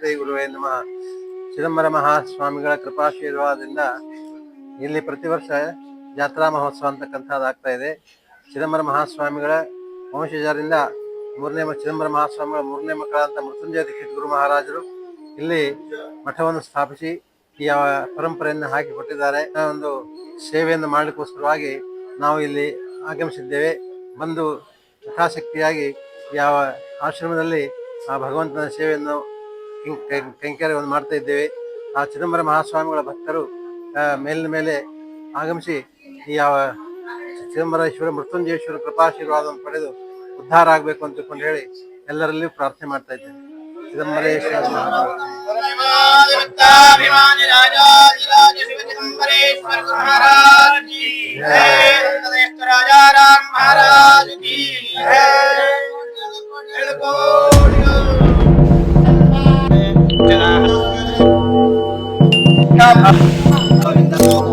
ಶ್ರೀ ಗುರುವೇ ನಮಃ ಚಿದಂಬರ ಮಹಾಸ್ವಾಮಿಗಳ ಕೃಪಾಶೀರ್ವಾದದಿಂದ ಇಲ್ಲಿ ಪ್ರತಿ ವರ್ಷ ಜಾತ್ರಾ ಮಹೋತ್ಸವ ಅಂತಕ್ಕಂಥದ್ದು ಆಗ್ತಾ ಇದೆ. ಚಿದಂಬರ ಮಹಾಸ್ವಾಮಿಗಳ ವಂಶಜರಿಂದ ಮೂರನೇ ಚಿದಂಬರ ಮಹಾಸ್ವಾಮಿಗಳ ಮೂರನೇ ಮಕ್ಕಳಾದಂಥ ಮೃತ್ಯುಂಜಯ ದೀಕ್ಷಿತ್ ಗುರು ಮಹಾರಾಜರು ಇಲ್ಲಿ ಮಠವನ್ನು ಸ್ಥಾಪಿಸಿ ಈ ಪರಂಪರೆಯನ್ನು ಹಾಕಿಕೊಟ್ಟಿದ್ದಾರೆ ಒಂದು ಸೇವೆಯನ್ನು ಮಾಡಲಿಕ್ಕೋಸ್ಕರವಾಗಿ ನಾವು ಇಲ್ಲಿ ಆಗಮಿಸಿದ್ದೇವೆ. ಬಂದು ಯಥಾಶಕ್ತಿಯಾಗಿ ಯಾವ ಆಶ್ರಮದಲ್ಲಿ ಆ ಭಗವಂತನ ಸೇವೆಯನ್ನು ಕೈಂಕರ್ಯವನ್ನು ಮಾಡ್ತಾ ಇದ್ದೇವೆ. ಆ ಚಿದಂಬರ ಮಹಾಸ್ವಾಮಿಗಳ ಭಕ್ತರು ಮೇಲಿನ ಮೇಲೆ ಆಗಮಿಸಿ ಈ ಚಿದಂಬರೇಶ್ವರ ಮೃತ್ಯುಂಜಯೇಶ್ವರ ಕೃಪಾಶೀರ್ವಾದವನ್ನು ಪಡೆದು ಉದ್ಧಾರ ಆಗಬೇಕು ಅಂತ ತಿಳ್ಕೊಂಡು ಹೇಳಿ ಎಲ್ಲರಲ್ಲಿಯೂ ಪ್ರಾರ್ಥನೆ ಮಾಡ್ತಾ ಇದ್ದೇನೆ. ಚಿದಂಬರೇಶ್ವರ ಮಹಾರಾಜ 啊，到？